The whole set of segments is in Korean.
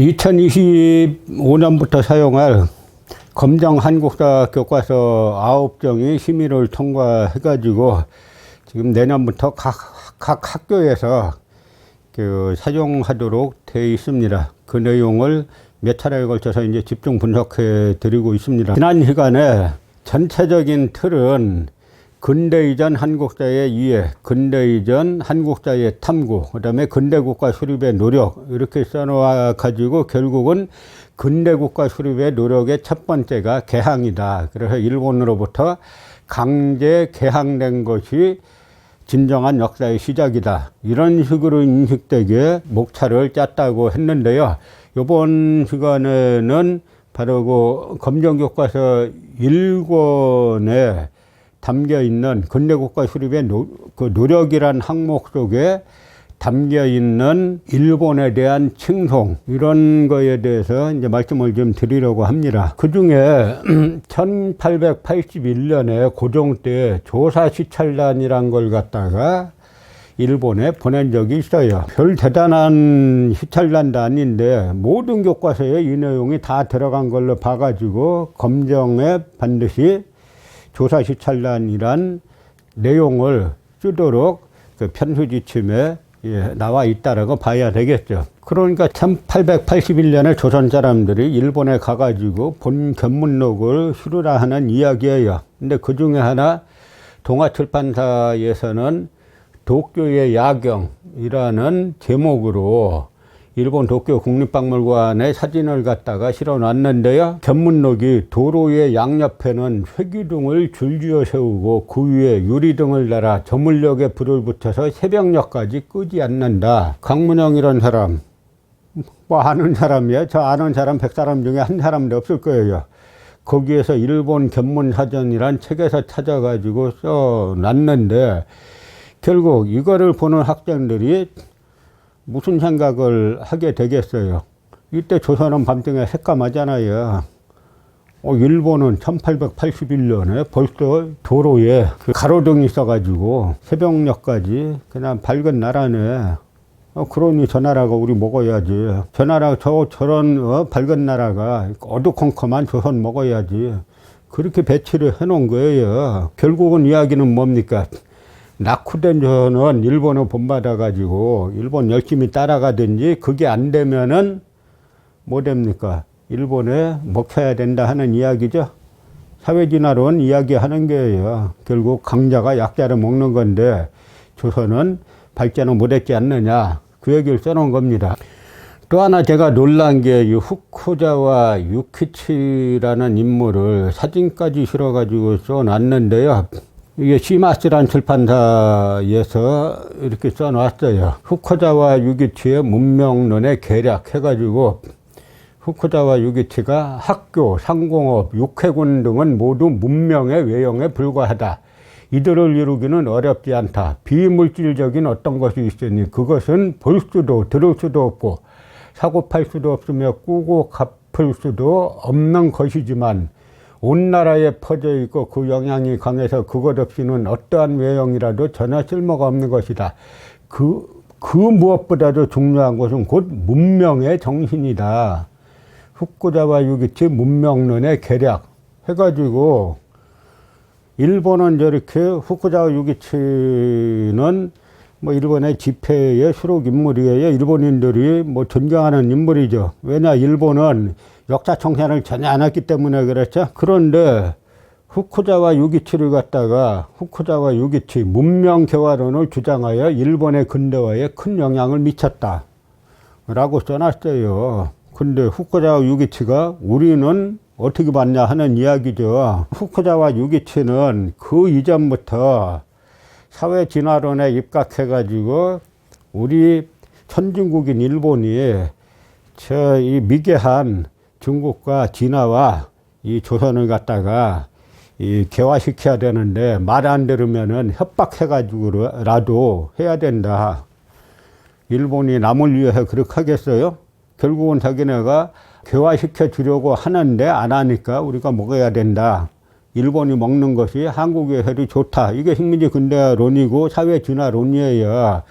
2025년부터 사용할 검정 한국사 교과서 9종이 심의를 통과해가지고 지금 내년부터 각, 각 학교에서 그 사용하도록 되어 있습니다. 그 내용을 몇 차례에 걸쳐서 이제 집중 분석해 드리고 있습니다. 지난 시간에 전체적인 틀은 근대 이전 한국사의 이해, 근대 이전 한국사의 탐구, 그 다음에 근대 국가 수립의 노력, 이렇게 써놓아 가지고 결국은 근대 국가 수립의 노력의 첫 번째가 개항이다. 그래서 일본으로부터 강제 개항된 것이 진정한 역사의 시작이다. 이런 식으로 인식되게 목차를 짰다고 했는데요. 이번 시간에는 바로 그 검정교과서 1권에 담겨 있는 근대국가 수립의 노, 그 노력이란 항목 속에 담겨 있는 일본에 대한 칭송 이런 거에 대해서 이제 말씀을 좀 드리려고 합니다. 그 중에 1881년에 고종 때 조사 시찰단이란 걸 갖다가 일본에 보낸 적이 있어요. 별 대단한 시찰단도 아닌데 모든 교과서에 이 내용이 다 들어간 걸로 봐가지고 검정에 반드시 조사 시찰단이란 내용을 쓰도록 그 편수 지침에 예, 나와 있다라고 봐야 되겠죠. 그러니까 1881년에 조선 사람들이 일본에 가가지고 본 견문록을 수료라 하는 이야기예요. 근데 그 중에 하나 동아출판사에서는 도쿄의 야경이라는 제목으로 일본 도쿄 국립박물관에 사진을 갖다가 실어 놨는데요. 견문록이 도로의 양옆에는 회기둥을 줄지어 세우고 그 위에 유리등을 달아 저물녘에 불을 붙여서 새벽녘까지 끄지 않는다. 강문영이란 사람, 뭐 아는 사람이야. 저 아는 사람 백 사람 중에 한 사람도 없을 거예요. 거기에서 일본 견문사전이란 책에서 찾아가지고 써 놨는데 결국 이거를 보는 학생들이 무슨 생각을 하게 되겠어요. 이때 조선은 밤중에 새까마잖아요. 어, 일본은 1881년에 벌써 도로에 그 가로등이 있어가지고 새벽녘까지 그냥 밝은 나라네. 어, 그러니 저 나라가 우리 먹어야지. 저 나라, 저, 저런 어, 밝은 나라가 어두컴컴한 조선 먹어야지. 그렇게 배치를 해놓은 거예요. 결국은 이야기는 뭡니까? 낙후된 조선은 일본을 본받아가지고 일본 열심히 따라가든지 그게 안 되면은 뭐 됩니까? 일본에 먹혀야 된다 하는 이야기죠. 사회진화론 이야기하는 거예요. 결국 강자가 약자를 먹는 건데 조선은 발전을 못했지 않느냐. 그 얘기를 써놓은 겁니다. 또 하나 제가 놀란 게 이 후쿠자와 유키치라는 인물을 사진까지 실어가지고 써놨는데요. 이게 시마스란 출판사에서 이렇게 써놨어요. 후쿠자와 유기치의 문명론의 계략 해가지고 후쿠자와 유기치가 학교, 상공업, 육해군 등은 모두 문명의 외형에 불과하다. 이들을 이루기는 어렵지 않다. 비물질적인 어떤 것이 있으니 그것은 볼 수도 들을 수도 없고 사고 팔 수도 없으며 꾸고 갚을 수도 없는 것이지만 온 나라에 퍼져 있고 그 영향이 강해서 그것 없이는 어떠한 외형이라도 전혀 쓸모가 없는 것이다. 그, 그 무엇보다도 중요한 것은 곧 문명의 정신이다. 후쿠자와 유기치 문명론의 계략 해가지고 일본은 저렇게 후쿠자와 유기치는 뭐 일본의 지폐의 수록 인물이에요. 일본인들이 뭐 존경하는 인물이죠. 왜냐 일본은 역사 청산을 전혀 안 했기 때문에 그렇죠. 그런데 후쿠자와 유기치를 갖다가 후쿠자와 유기치 문명 개화론을 주장하여 일본의 근대화에 큰 영향을 미쳤다. 라고 써놨어요. 근데 후쿠자와 유기치가 우리는 어떻게 봤냐 하는 이야기죠. 후쿠자와 유기치는 그 이전부터 사회 진화론에 입각해가지고 우리 선진국인 일본이 저 이 미개한 중국과 진화와 이 조선을 갖다가 이 개화시켜야 되는데 말 안 들으면은 협박해가지고라도 해야 된다. 일본이 남을 위해서 그렇게 하겠어요? 결국은 자기네가 개화시켜 주려고 하는데 안 하니까 우리가 먹어야 된다. 일본이 먹는 것이 한국에서도 좋다. 이게 식민지 근대화론이고 사회 진화론이에요.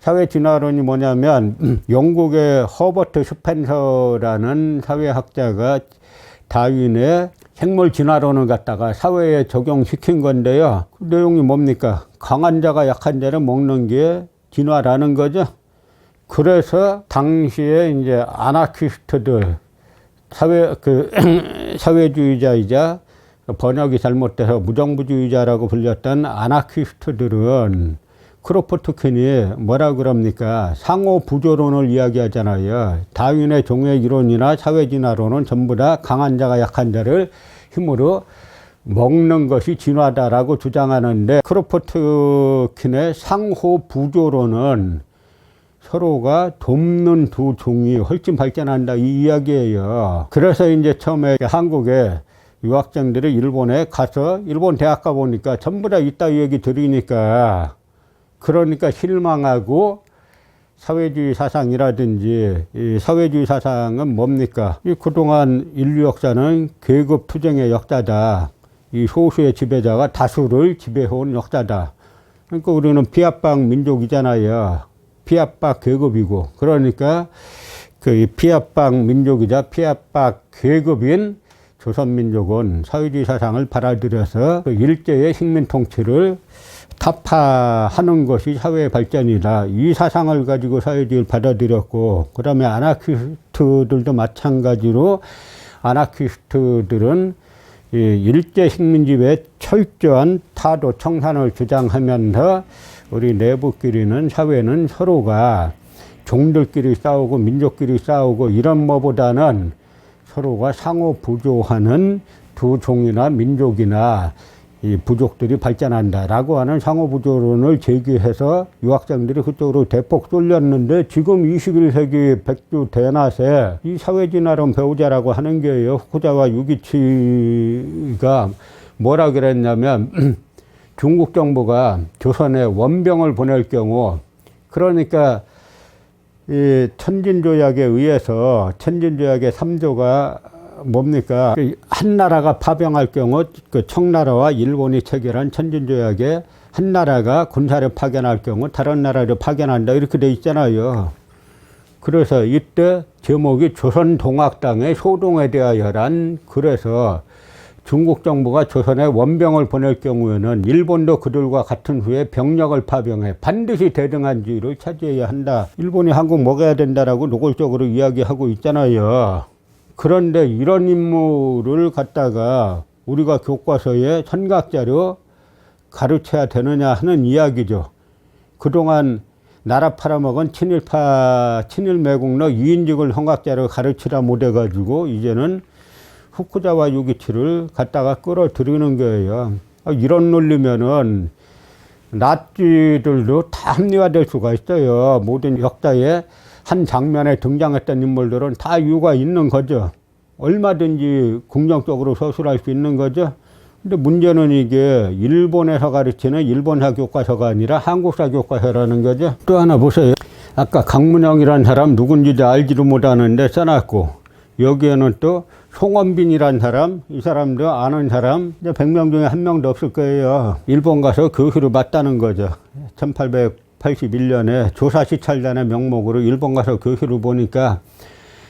사회 진화론이 뭐냐면 영국의 허버트 스펜서라는 사회학자가 다윈의 생물 진화론을 갖다가 사회에 적용시킨 건데요. 그 내용이 뭡니까? 강한 자가 약한 자를 먹는 게 진화라는 거죠. 그래서 당시에 이제 아나키스트들 사회 그 사회주의자이자 번역이 잘못돼서 무정부주의자라고 불렸던 아나키스트들은 크로포트킨이 뭐라 그럽니까? 상호 부조론을 이야기하잖아요. 다윈의 종의 이론이나 사회 진화론은 전부 다 강한 자가 약한 자를 힘으로 먹는 것이 진화다라고 주장하는데 크로포트킨의 상호 부조론은 서로가 돕는 두 종이 훨씬 발전한다 이 이야기예요. 그래서 이제 처음에 한국에 유학생들이 일본에 가서 일본 대학 가 보니까 전부 다 이따 얘기 들으니까 그러니까 실망하고 사회주의 사상이라든지 이 사회주의 사상은 뭡니까? 이 그동안 인류 역사는 계급 투쟁의 역사다. 이 소수의 지배자가 다수를 지배해온 역사다. 그러니까 우리는 피압박 민족이잖아요. 피압박 계급이고 그러니까 그 피압박 민족이자 피압박 계급인 조선민족은 사회주의 사상을 받아들여서 그 일제의 식민 통치를 타파하는 것이 사회의 발전이다. 이 사상을 가지고 사회주의를 받아들였고, 그 다음에 아나키스트들도 마찬가지로 아나키스트들은 이 일제 식민지의 철저한 타도 청산을 주장하면서 우리 내부끼리는 사회는 서로가 종들끼리 싸우고 민족끼리 싸우고 이런 뭐보다는 서로가 상호 부조하는 두 종이나 민족이나 이 부족들이 발전한다라고 하는 상호 부조론을 제기해서 유학생들이 그쪽으로 대폭 쏠렸는데 지금 21세기 백주 대낮에 이 사회 진화론 배우자라고 하는 게요. 후쿠자와 유기치가 뭐라 그랬냐면 중국 정부가 조선에 원병을 보낼 경우 그러니까 이 천진조약에 의해서 천진조약의 3조가 뭡니까? 그한 나라가 파병할 경우 그 청나라와 일본이 체결한 천진조약에 한 나라가 군사를 파견할 경우 다른 나라를 파견한다 이렇게 돼 있잖아요. 그래서 이때 제목이 조선 동학당의 소동에 대하여란 그래서 중국 정부가 조선에 원병을 보낼 경우에는 일본도 그들과 같은 후에 병력을 파병해 반드시 대등한 지위를 차지해야 한다. 일본이 한국 먹어야 된다라고 노골적으로 이야기하고 있잖아요. 그런데 이런 임무를 갖다가 우리가 교과서에 선각자로 가르쳐야 되느냐 하는 이야기죠. 그동안 나라 팔아먹은 친일파, 친일매국노 이인직을 hon각자로 가르치라 못해가지고 이제는 후쿠자와 유기치를 갖다가 끌어들이는 거예요. 아, 이런 논리면은 나치들도 다 합리화될 수가 있어요. 모든 역사에 한 장면에 등장했던 인물들은 다 이유가 있는 거죠. 얼마든지 긍정적으로 서술할 수 있는 거죠. 근데 문제는 이게 일본에서 가르치는 일본사 교과서가 아니라 한국사 교과서라는 거죠. 또 하나 보세요. 아까 강문영이라는 사람 누군지 알지도 못하는데 써놨고 여기에는 또 송원빈이라는 사람, 이 사람도 아는 사람, 이제 100명 중에 한 명도 없을 거예요. 일본 가서 교수를 맡다는 거죠. 1881년에 조사 시찰단의 명목으로 일본 가서 교수를 보니까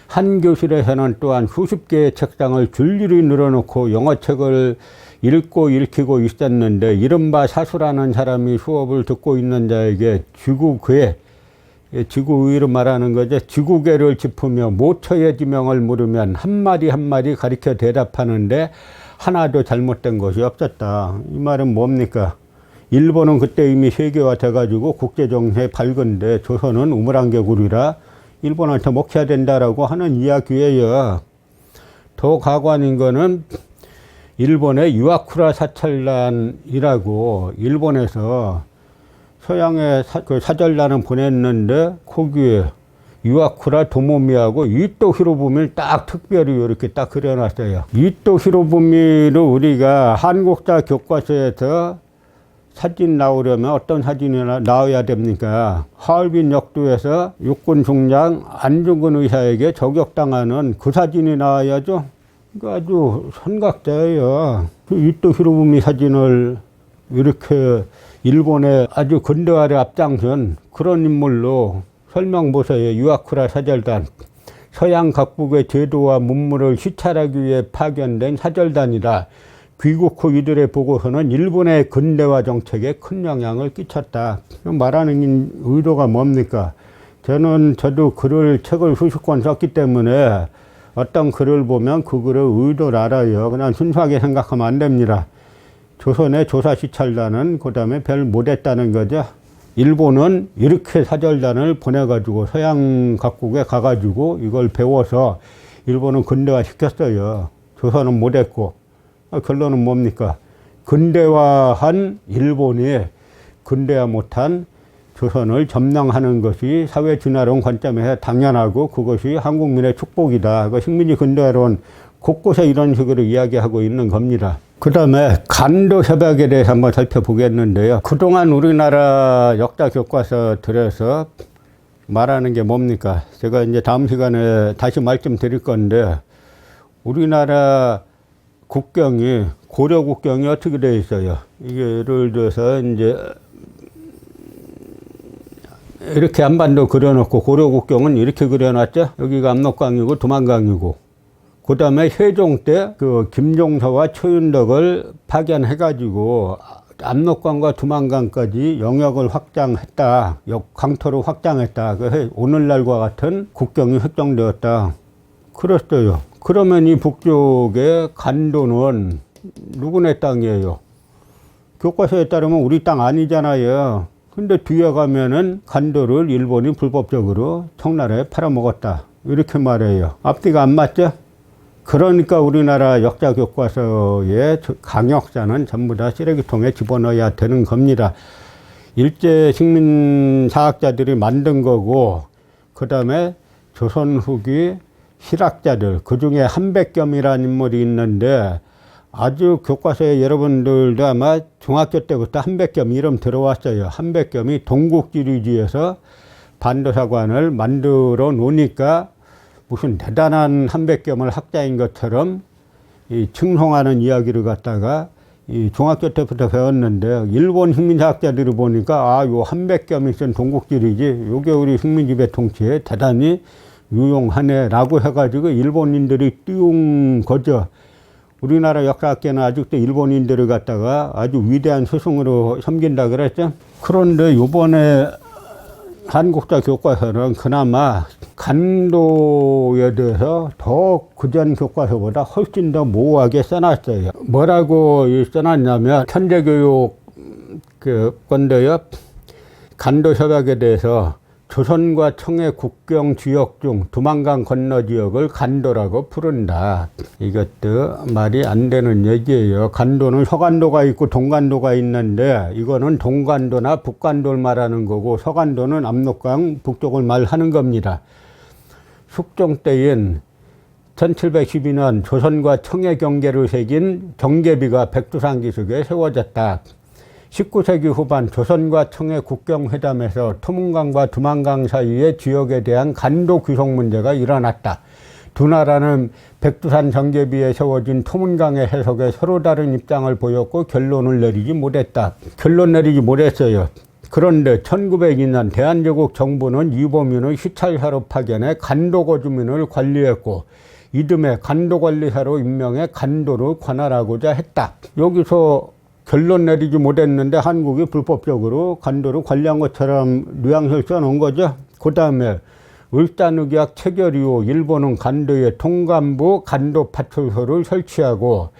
한 교실에서는 또한 수십 개의 책상을 줄줄이 늘어놓고 영어책을 읽고 읽히고 있었는데 이른바 사수라는 사람이 수업을 듣고 있는 자에게 지구괴, 지구의로 말하는 거죠. 지구괴를 짚으며 모처의 지명을 물으면 한마디 한마디 가리켜 대답하는데 하나도 잘못된 것이 없었다. 이 말은 뭡니까? 일본은 그때 이미 세계화 돼가지고 국제정세 밝은데 조선은 우물안개구리라 일본한테 먹혀야 된다라고 하는 이야기예요. 더 가관인 거는 일본의 유아쿠라 사찰단이라고 일본에서 서양의 사, 그 사절단을 보냈는데 거기에 유아쿠라 도모미하고 이토 히로부미를 딱 특별히 이렇게 딱 그려놨어요. 이토 히로부미를 우리가 한국사 교과서에서 사진 나오려면 어떤 사진이 나- 나와야 됩니까? 하얼빈 역도에서 육군 중장 안중근 의사에게 저격당하는 그 사진이 나와야죠. 그 아주 선각자예요. 그 이토 히로부미 사진을 이렇게 일본의 아주 근대화를 앞장선 그런 인물로 설명보서의 유아쿠라 사절단 서양 각국의 제도와 문물을 시찰하기 위해 파견된 사절단이다. 귀국 후 이들의 보고서는 일본의 근대화 정책에 큰 영향을 끼쳤다. 말하는 의도가 뭡니까? 저는 저도 글을 책을 수십 권 썼기 때문에 어떤 글을 보면 그 글의 의도를 알아요. 그냥 순수하게 생각하면 안 됩니다. 조선의 조사시찰단은 그 다음에 별 못했다는 거죠. 일본은 이렇게 사절단을 보내가지고 서양 각국에 가가지고 이걸 배워서 일본은 근대화 시켰어요. 조선은 못했고. 아, 결론은 뭡니까? 근대화한 일본이 근대화 못한 조선을 점령하는 것이 사회 진화론 관점에서 당연하고 그것이 한국민의 축복이다. 그 식민지 근대화론 곳곳에 이런 식으로 이야기하고 있는 겁니다. 그 다음에 간도 협약에 대해서 한번 살펴보겠는데요. 그동안 우리나라 역사 교과서 들여서 말하는 게 뭡니까? 제가 이제 다음 시간에 다시 말씀드릴 건데 우리나라 국경이 고려 국경이 어떻게 되어 있어요? 이게 예를 들어서 이제 이렇게 한반도 그려놓고 고려 국경은 이렇게 그려놨죠. 여기가 압록강이고 두만강이고 그 다음에 세종 때 그 김종서와 초윤덕을 파견해가지고 압록강과 두만강까지 영역을 확장했다. 역 강토를 확장했다. 그래서 오늘날과 같은 국경이 획정되었다. 그랬어요. 그러면 이 북쪽의 간도는 누구네 땅이에요? 교과서에 따르면 우리 땅 아니잖아요. 근데 뒤에 가면은 간도를 일본이 불법적으로 청나라에 팔아먹었다. 이렇게 말해요. 앞뒤가 안 맞죠? 그러니까 우리나라 역사 교과서의 강역사는 전부 다 쓰레기통에 집어넣어야 되는 겁니다. 일제 식민 사학자들이 만든 거고, 그 다음에 조선 후기 실학자들, 그 중에 한백겸이라는 인물이 있는데, 아주 교과서에 여러분들도 아마 중학교 때부터 한백겸 이름 들어왔어요. 한백겸이 동국지리지에서 반도사관을 만들어 놓으니까 무슨 대단한 한백겸을 학자인 것처럼 이 칭송하는 이야기를 갖다가 이 중학교 때부터 배웠는데 일본 식민사학자들이 보니까 아요 한백겸이 쓴 동국지리지 요게 우리 식민지배 통치에 대단히 유용하네라고 해가지고 일본인들이 띄운 거죠. 우리나라 역사학계는 아직도 일본인들을 갖다가 아주 위대한 스승으로 섬긴다 그랬죠. 그런데 요번에 한국사 교과서는 그나마 간도에 대해서 더 그전 교과서보다 훨씬 더 모호하게 써놨어요. 뭐라고 써놨냐면 현대교육 그 건데요. 간도 협약에 대해서 조선과 청해 국경 지역 중 두만강 건너 지역을 간도라고 부른다. 이것도 말이 안 되는 얘기예요. 간도는 서간도가 있고 동간도가 있는데 이거는 동간도나 북간도를 말하는 거고 서간도는 압록강 북쪽을 말하는 겁니다. 숙종 때인 1712년 조선과 청해 경계를 새긴 정계비가 백두산 기슭에 세워졌다. 19세기 후반 조선과 청해 국경회담에서 토문강과 두만강 사이의 지역에 대한 간도 귀속 문제가 일어났다. 두 나라는 백두산 정계비에 세워진 토문강의 해석에 서로 다른 입장을 보였고 결론을 내리지 못했다. 결론 내리지 못했어요. 그런데 1902년 대한제국 정부는 유보민을 시찰사로 파견해 간도거 주민을 관리했고 이듬해 간도관리사로 임명해 간도를 관할하고자 했다. 여기서 결론 내리지 못했는데 한국이 불법적으로 간도를 관리한 것처럼 뉘앙스를 써놓은 거죠. 그 다음에 을단의계약 체결 이후 일본은 간도에 통감부 간도 파출소를 설치하고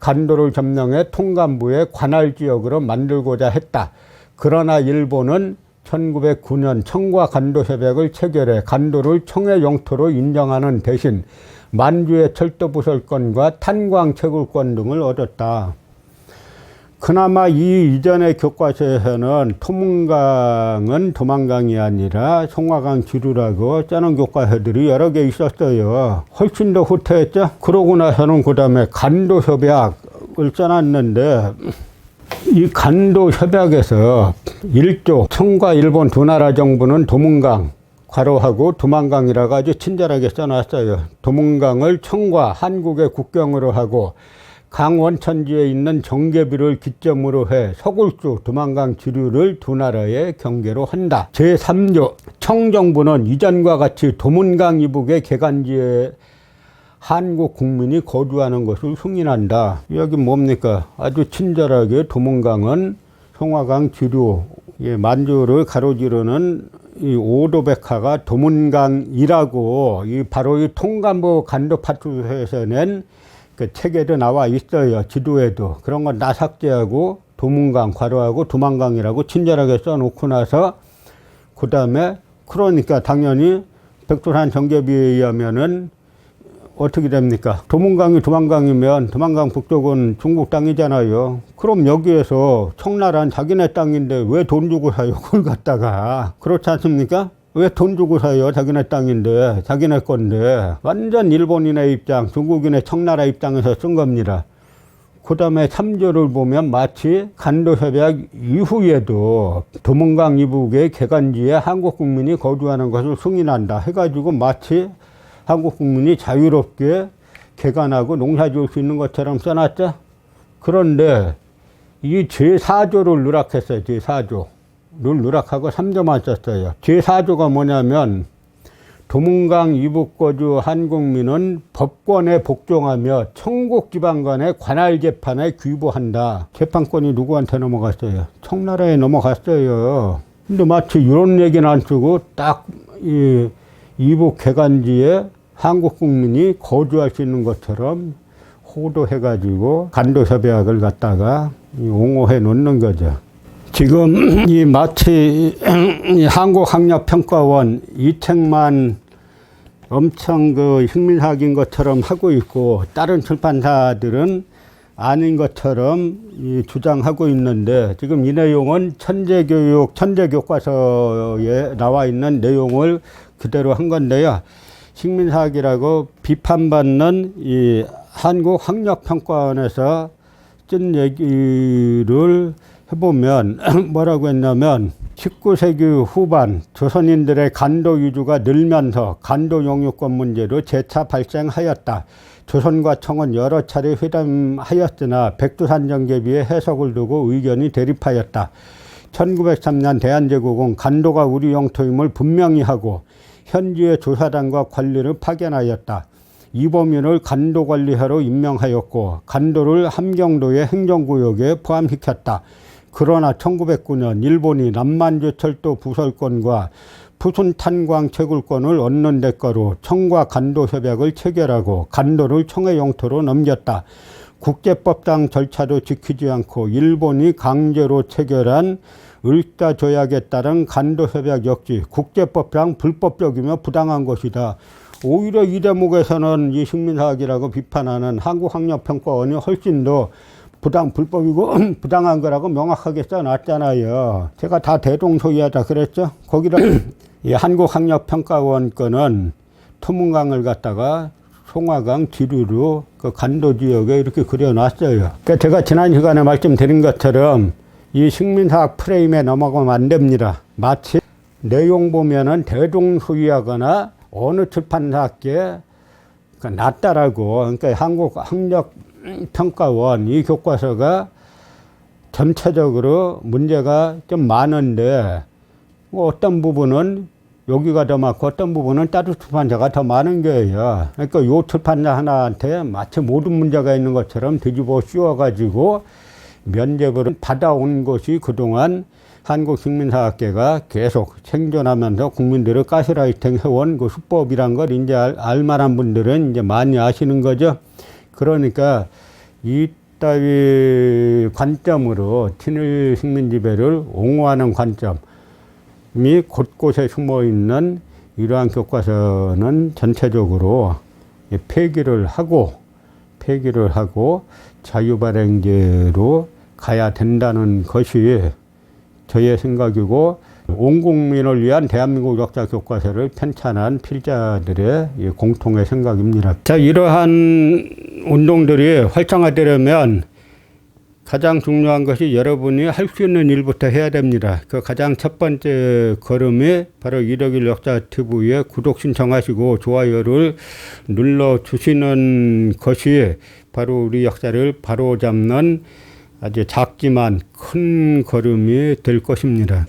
간도를 점령해 통감부의 관할 지역으로 만들고자 했다. 그러나 일본은 1909년 청과 간도 협약을 체결해 간도를 청해 영토로 인정하는 대신 만주의 철도 부설권과 탄광 채굴권 등을 얻었다. 그나마 이 이전의 교과서에서는 토문강은 도만강이 아니라 송화강 지루라고 써놓은 교과서들이 여러 개 있었어요. 훨씬 더 후퇴했죠. 그러고 나서는 그 다음에 간도 협약을 써놨는데 이 간도 협약에서 일조 청과 일본 두 나라 정부는 도문강 괄호하고 두만강이라고 아주 친절하게 써놨어요. 도문강을 청과 한국의 국경으로 하고 강원 천지에 있는 정계비를 기점으로 해 서굴주, 두만강 지류를 두 나라의 경계로 한다. 제3조 청정부는 이전과 같이 도문강 이북의 개간지에 한국 국민이 거주하는 것을 승인한다. 여기 뭡니까? 아주 친절하게 도문강은 송화강 지류, 예, 만주를 가로지르는 이 오도백화가 도문강이라고 이 바로 이 통감부 간도파출소에서 낸 그 책에도 나와 있어요. 지도에도. 그런 건 다 삭제하고 도문강 괄호하고 두만강이라고 친절하게 써놓고 나서 그 다음에 그러니까 당연히 백두산 정계비에 의하면은 어떻게 됩니까? 도문강이 두만강이면 두만강 북쪽은 중국 땅이잖아요. 그럼 여기에서 청나라는 자기네 땅인데 왜 돈 주고 사요? 그걸 갖다가. 그렇지 않습니까? 왜 돈 주고 사요? 자기네 땅인데, 자기네 건데. 완전 일본인의 입장, 중국인의 청나라 입장에서 쓴 겁니다. 그 다음에 3조를 보면 마치 간도협약 이후에도 도문강 이북의 개간지에 한국 국민이 거주하는 것을 승인한다 해가지고 마치 한국 국민이 자유롭게 개간하고 농사 지을 수 있는 것처럼 써놨죠. 그런데 이 제4조를 누락했어요. 제4조 를 누락하고 3조만 썼어요. 제4조가 뭐냐면 도문강 이북 거주 한국민은 법권에 복종하며 청국 지방관의 관할 재판에 귀부한다. 재판권이 누구한테 넘어갔어요? 청나라에 넘어갔어요. 근데 마치 이런 얘기는 안 쓰고 딱 이 이북 개간지에 한국 국민이 거주할 수 있는 것처럼 호도해가지고 간도협약을 갖다가 옹호해 놓는 거죠. 지금 이 마치 이 한국학력평가원 이 책만 엄청 그 흉민학인 것처럼 하고 있고 다른 출판사들은 아닌 것처럼 이 주장하고 있는데 지금 이 내용은 천재교육 천재교과서에 나와 있는 내용을 그대로 한 건데요. 식민사학이라고 비판받는 이 한국학력평가원에서 쓴 얘기를 해보면 뭐라고 했냐면 19세기 후반 조선인들의 간도 위주가 늘면서 간도 영유권 문제로 재차 발생하였다. 조선과 청은 여러 차례 회담하였으나 백두산 정계비의 해석을 두고 의견이 대립하였다. 1903년 대한제국은 간도가 우리 영토임을 분명히 하고 현지의 조사단과 관리를 파견하였다. 이범윤을 간도관리하러 임명하였고 간도를 함경도의 행정구역에 포함시켰다. 그러나 1909년 일본이 남만주 철도 부설권과 푸순 탄광 채굴권을 얻는 대가로 청과 간도 협약을 체결하고 간도를 청의 영토로 넘겼다. 국제법상 절차도 지키지 않고 일본이 강제로 체결한 을다 조약에 따른 간도 협약 역시 국제법상 불법적이며 부당한 것이다. 오히려 이 대목에서는 이 식민사학이라고 비판하는 한국학력평가원이 훨씬 더 부당 불법이고 부당한 거라고 명확하게 써놨잖아요. 제가 다 대동소이하다 그랬죠. 거기다 이 한국학력평가원 거는 토문강을 갖다가 송화강 지류로 그 간도 지역에 이렇게 그려놨어요. 그러니까 제가 지난 시간에 말씀드린 것처럼 이 식민사학 프레임에 넘어가면 안 됩니다. 마치 내용 보면은 대동소이하거나 어느 출판사께 그 낫다라고 그러니까 한국 학력 평가원 이 교과서가 전체적으로 문제가 좀 많은데 뭐 어떤 부분은 여기가 더 많고 어떤 부분은 다른 출판사가 더 많은 거예요. 그러니까 요 출판사 하나한테 마치 모든 문제가 있는 것처럼 뒤집어 씌워가지고 면접을 받아온 것이 그동안 한국식민사학계가 계속 생존하면서 국민들을 가스라이팅 해온 그 수법이란 걸 이제 알, 알 만한 분들은 이제 많이 아시는 거죠. 그러니까 이 따위 관점으로 친일 식민 지배를 옹호하는 관점이 곳곳에 숨어 있는 이러한 교과서는 전체적으로 폐기를 하고 폐기를 하고 자유발행제로 가야 된다는 것이 저의 생각이고 온 국민을 위한 대한민국 역사 교과서를 편찬한 필자들의 공통의 생각입니다. 자, 이러한 운동들이 활성화되려면 가장 중요한 것이 여러분이 할 수 있는 일부터 해야 됩니다. 그 가장 첫 번째 걸음이 바로 이덕일 역사 TV에 구독 신청하시고 좋아요를 눌러 주시는 것이 바로 우리 역사를 바로잡는 아주 작지만 큰 걸음이 될 것입니다.